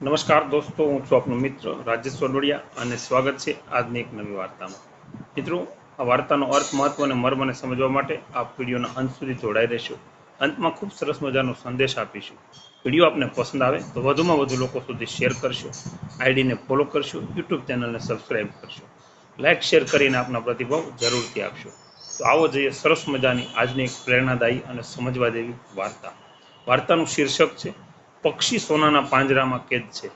નમસ્કાર દોસ્તો, હું છું આપનો મિત્ર રાજેશ વડોડિયા અને સ્વાગત છે આજની એક નવી વાર્તામાં. મિત્રો, આ વાર્તાનો અર્થ મહત્વ અને મર્મને સમજવા માટે આપ વિડીયોના અંત સુધી જોડાઈ રહેશો. અંતમાં ખૂબ સરસ મજાનો સંદેશ આપીશું. વીડિયો આપને પસંદ આવે તો વધુમાં વધુ લોકો સુધી શેર કરશો, આઈડીને ફોલો કરશો, યુટ્યુબ ચેનલને સબસ્ક્રાઈબ કરશો લાઇક શેર કરીને આપના પ્રતિભાવ જરૂરથી આપશો. તો આવો જોઈએ સરસ મજાની આજની એક પ્રેરણાદાયી અને સમજવા જેવી વાર્તા. વાર્તાનું શીર્ષક છે પક્ષી સોનાના પાંજરામાં કેદ છે.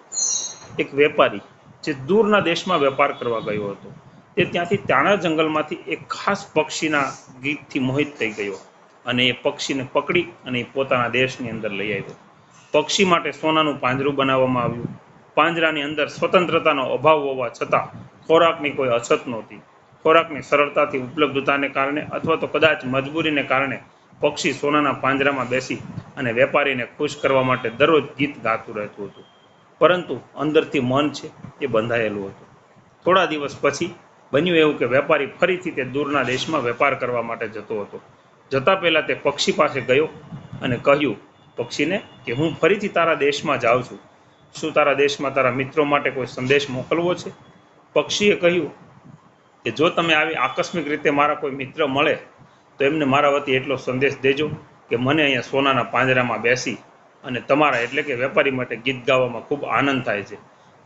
એક વેપારી જે દૂરના દેશમાં વેપાર કરવા ગયો હતો, તે ત્યાંથી તાણા જંગલમાંથી એક ખાસ પક્ષીના ગીતથી મોહિત થઈ ગયો અને એ પક્ષીને પકડી અને પોતાના દેશની અંદર લઈ આવ્યો. પક્ષી માટે સોનાનું પાંજરું બનાવવામાં આવ્યું. પાંજરાની અંદર સ્વતંત્રતાનો અભાવ હોવા છતાં ખોરાકની કોઈ અછત નહોતી. ખોરાકની સરળતાથી ઉપલબ્ધતાને કારણે અથવા તો કદાચ મજબૂરીને કારણે પક્ષી સોનાના પાંજરામાં બેસી અને વેપારીને ખુશ કરવા માટે દરરોજ ગીત ગાતું રહેતું હતું. પરંતુ અંદરથી મન છે એ બંધાયેલું હતું. થોડા દિવસ પછી બન્યું એવું કે વેપારી ફરીથી તે દૂરના દેશમાં વેપાર કરવા માટે જતો હતો. જતા પહેલાં તે પક્ષી પાસે ગયો અને કહ્યું, પક્ષીને, કે હું ફરીથી તારા દેશમાં જાઉં છું. શું તારા દેશમાં તારા મિત્રો માટે કોઈ સંદેશ મોકલવો છે? પક્ષીએ કહ્યું, કે જો તમે આવી આકસ્મિક રીતે મારા કોઈ મિત્ર મળે તો એમને મારા વતી એટલો સંદેશ દેજો કે મને અહીંયા સોનાના પાંજરામાં બેસી અને તમારા એટલે કે વેપારી માટે ગીત ગાવામાં ખૂબ આનંદ થાય છે.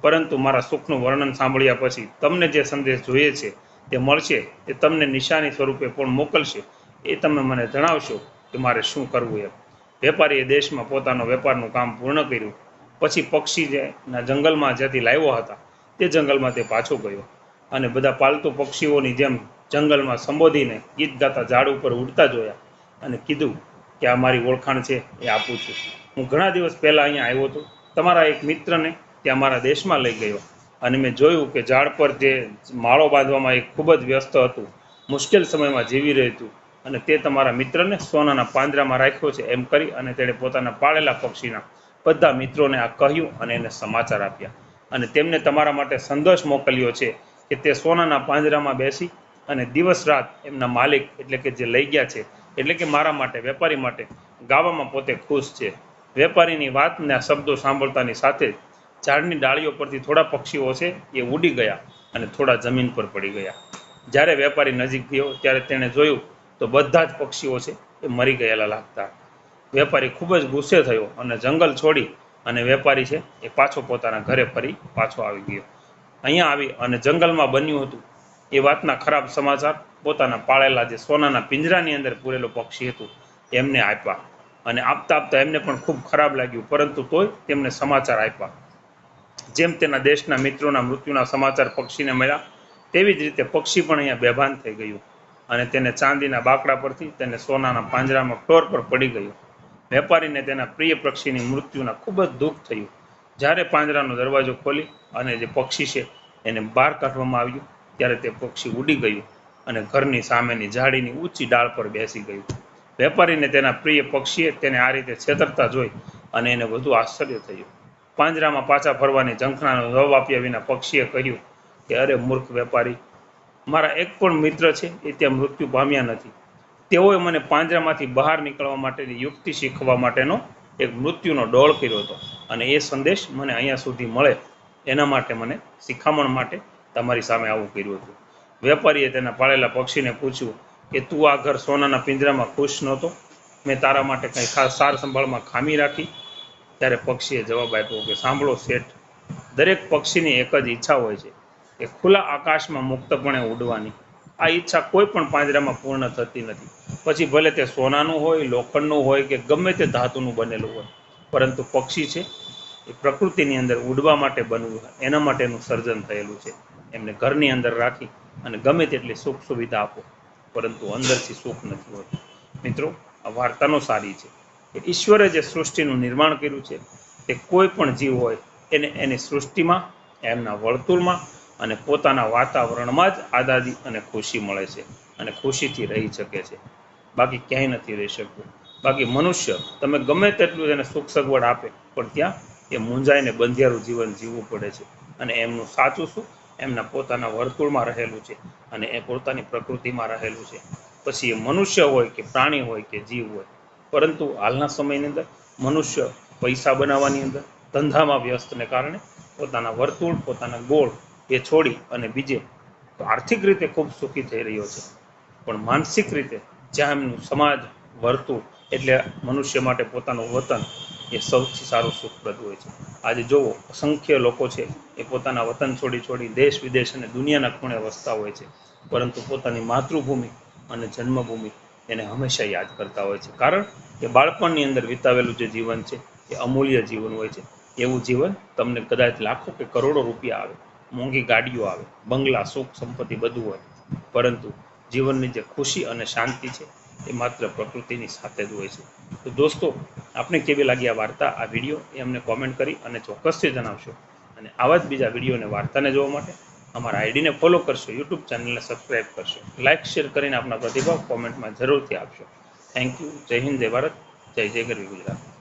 પરંતુ મારા સુખનું વર્ણન સાંભળ્યા પછી તમને જે સંદેશ જોઈએ છે તે મળશે તે તમને નિશાની સ્વરૂપે પણ મોકલશે, એ તમે મને જણાવશો કે મારે શું કરવું એમ. વેપારીએ દેશમાં પોતાનો વેપારનું કામ પૂર્ણ કર્યું. પછી પક્ષી જેના જંગલમાં જ્યાંથી લાવ્યો હતા, તે જંગલમાં તે પાછો ગયો અને બધા પાલતુ પક્ષીઓની જેમ જંગલમાં સંબોધીને ગીત ગાતા ઝાડ ઉપર ઉડતા જોયા અને કીધું કે આ મારી ઓળખાણ છે, એ આપું છું. હું ઘણા દિવસ પહેલાં અહીંયા આવ્યો હતો. તમારા એક મિત્રને ત્યાં મારા દેશમાં લઈ ગયો અને મેં જોયું કે ઝાડ પર જે માળો બાંધવામાં એ ખૂબ જ વ્યસ્ત હતું, મુશ્કેલ સમયમાં જીવી રહ્યું અને તે તમારા મિત્રને સોનાના પાંજરામાં રાખ્યો છે એમ કરી અને તેણે પોતાના પાળેલા પક્ષીના બધા મિત્રોને આ કહ્યું અને એને સમાચાર આપ્યા. અને તેમને તમારા માટે સંદેશ મોકલ્યો છે કે તે સોનાના પાંજરામાં બેસી અને દિવસ રાત એમના માલિક એટલે કે જે લઈ ગયા છે, એટલે કે મારા માટે, વેપારી માટે ગાવામાં પોતે ખુશ છે. વેપારીની વાતના શબ્દો સાંભળતાની સાથે જ ઝાડની ડાળીઓ પરથી થોડા પક્ષીઓ છે એ ઉડી ગયા અને થોડા જમીન પર પડી ગયા. જ્યારે વેપારી નજીક ગયો, ત્યારે તેણે જોયું તો બધા જ પક્ષીઓ છે એ મરી ગયેલા લાગતા. વેપારી ખૂબ જ ગુસ્સે થયો અને જંગલ છોડી અને વેપારી છે એ પાછો પોતાના ઘરે ફરી પાછો આવી ગયો. અહીંયા આવી અને જંગલમાં બન્યું હતું. એ વાતના ખરાબ સમાચાર પોતાના પાળેલા જે સોનાના પિંજરાની અંદર પૂરેલું પક્ષી હતું, એમને આપ્યા. અને આપતા આપતા એમને પણ ખૂબ ખરાબ લાગ્યું, પરંતુ તોય તેમને સમાચાર આપ્યા. જેમ તેના દેશના મિત્રોના મૃત્યુના સમાચાર પક્ષીને મળ્યા, તેવી જ રીતે પક્ષી પણ અહીંયા બેભાન થઈ ગયું. અને તેને ચાંદીના બાકડા પરથી તેને સોનાના પાંજરામાં ફ્લોર પર પડી ગયું. વેપારીને તેના પ્રિય પક્ષીની મૃત્યુના ખૂબ જ દુઃખ થયું. જ્યારે પાંજરાનો દરવાજો ખોલી અને જે પક્ષી છે એને બહાર કાઢવામાં આવ્યું ત્યારે તે પક્ષી ઉડી ગયું અને ઘરની સામેની ઝાડીની ઊંચી ડાળ પર બેસી ગયું. વેપારીને તેના પ્રિય પક્ષીએ તેને આ રીતે છેતરતા જોઈ અને એને વધુ આશ્ચર્ય થયું. પાંજરામાં પાછા ફરવાની ઝંખનાનો જવાબ આપ્યા વિના પક્ષીએ કહ્યું કે, અરે મૂર્ખ વેપારી, મારા એક પણ મિત્ર છે, એ ત્યાં મૃત્યુ પામ્યા નથી. તેઓએ મને પાંજરામાંથી બહાર નીકળવા માટેની યુક્તિ શીખવા માટેનો એક મૃત્યુનો ડોળ કર્યો હતો અને એ સંદેશ મને અહીંયા સુધી મળે. એના માટે મને શિખામણ માટે તમારી સામે આવું કર્યું હતું. વેપારીએ તેના પાળેલા પક્ષીને પૂછ્યું કે, તું આ ઘર સોનાના પિંજરામાં ખુશ નહોતો? મેં તારા માટે કંઈ ખાસ સાર સંભાળમાં ખામી રાખી? ત્યારે પક્ષીએ જવાબ આપ્યો કે, સાંભળો શેઠ, દરેક પક્ષીની એક જ ઈચ્છા હોય છે કે ખુલ્લા આકાશમાં મુક્તપણે ઉડવાની. આ ઈચ્છા કોઈ પણ પાંજરામાં પૂર્ણ થતી નથી. પછી ભલે તે સોનાનું હોય, લોખંડનું હોય કે ગમે તે ધાતુનું બનેલું હોય, પરંતુ પક્ષી છે એ પ્રકૃતિની અંદર ઉડવા માટે બનવું, એના માટેનું સર્જન થયેલું છે. એમને ઘરની અંદર રાખી અને ગમે તેટલી સુખ સુવિધા આપો. પરંતુ અંદરથી સુખ નથી હોતું. મિત્રો, આ વાર્તાનો સારી છે કે ઈશ્વરે જે સૃષ્ટિનું નિર્માણ કર્યું છે, તે કોઈ પણ જીવ હોય એને એની સૃષ્ટિમાં, એમના વર્તુળમાં અને પોતાના વાતાવરણમાં જ આઝાદી અને ખુશી મળે છે અને ખુશીથી રહી શકે છે. બાકી ક્યાંય નથી રહી શકતું. બાકી મનુષ્ય, તમે ગમે તેટલું એને સુખ સગવડ આપે, પણ ત્યાં એ મૂંઝાઈને બંધિયારું જીવન જીવવું પડે છે અને એમનું સાચું સુખ એમના પોતાના વર્તુળમાં રહેલું છે અને એ પોતાની પ્રકૃતિમાં રહેલું છે. પછી એ મનુષ્ય હોય કે પ્રાણી હોય કે જીવ હોય, પરંતુ હાલના સમયની અંદર મનુષ્ય પૈસા બનાવવાની અંદર ધંધામાં વ્યસ્તને કારણે પોતાના વર્તુળ, પોતાના ગોળ એ છોડી અને બીજે આર્થિક રીતે ખૂબ સુખી થઈ રહ્યો છે. પણ માનસિક રીતે જ્યાં એમનું સમાજ, વર્તુળ એટલે મનુષ્ય માટે પોતાનું વતન એ સૌથી સારું સુખપ્રદ હોય છે. આજે જોવો અસંખ્ય લોકો છે, એ પોતાના વતન છોડી છોડી દેશ, વિદેશ અને દુનિયાના ખૂણે વસતા હોય છે, પરંતુ પોતાની માતૃભૂમિ અને જન્મભૂમિ એને હંમેશા યાદ કરતા હોય છે. કારણ કે બાળપણની અંદર વિતાવેલું જે જીવન છે, એ અમૂલ્ય જીવન હોય છે. એવું જીવન તમને કદાચ લાખો કે કરોડો રૂપિયા આવે, મોંઘી ગાડીઓ આવે, બંગલા, સુખ સંપત્તિ બધું હોય. પરંતુ જીવનની જે ખુશી અને શાંતિ છે, એ માત્ર પ્રકૃતિની સાથે જ હોય છે. તો દોસ્તો આપને કેવી લાગી આ વાર્તા, આ વીડિયો એ અમને કોમેન્ટ કરી અને ચોક્કસથી જણાવશો. અને આવા જ બીજા વિડીયોને વાર્તાને જોવા માટે અમારા આઈડીને ફોલો કરશો યુટ્યુબ ચેનલને સબસ્ક્રાઈબ કરશો. લાઇક શેર કરીને આપના પ્રતિભાવ કોમેન્ટમાં જરૂરથી આપશો. થેન્ક યુ જય હિન્દ, જય ભારત, જય જય ગરવી ગુજરાત.